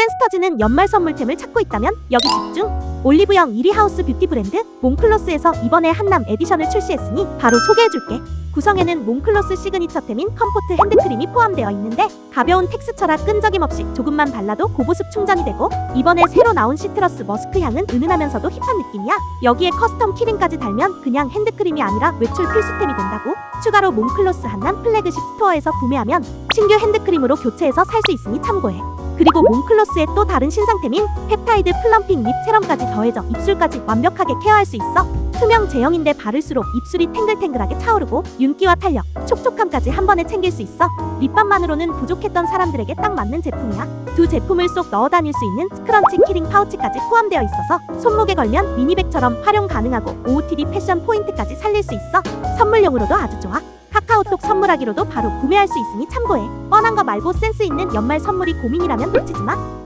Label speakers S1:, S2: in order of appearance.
S1: 센스터즈는 연말 선물템을 찾고 있다면 여기 집중! 올리브영 1위 하우스 뷰티 브랜드 몽클로스에서 이번에 한남 에디션을 출시했으니 바로 소개해줄게. 구성에는 몽클로스 시그니처템인 컴포트 핸드크림이 포함되어 있는데 가벼운 텍스처라 끈적임 없이 조금만 발라도 고보습 충전이 되고 이번에 새로 나온 시트러스 머스크 향은 은은하면서도 힙한 느낌이야. 여기에 커스텀 키링까지 달면 그냥 핸드크림이 아니라 외출 필수템이 된다고. 추가로 몽클로스 한남 플래그십 스토어에서 구매하면 신규 핸드크림으로 교체해서 살 수 있으니 참고해. 그리고 몽클로스의 또 다른 신상템인 펩타이드 플럼핑 립 세럼까지 더해져 입술까지 완벽하게 케어할 수 있어. 투명 제형인데 바를수록 입술이 탱글탱글하게 차오르고 윤기와 탄력, 촉촉함까지 한 번에 챙길 수 있어. 립밤만으로는 부족했던 사람들에게 딱 맞는 제품이야. 두 제품을 쏙 넣어 다닐 수 있는 스크런치 키링 파우치까지 포함되어 있어서 손목에 걸면 미니백처럼 활용 가능하고 OOTD 패션 포인트까지 살릴 수 있어. 선물용으로도 아주 좋아. 카카오톡 선물하기로도 바로 구매할 수 있으니 참고해. 뻔한 거 말고 센스 있는 연말 선물이 고민이라면 놓치지 마.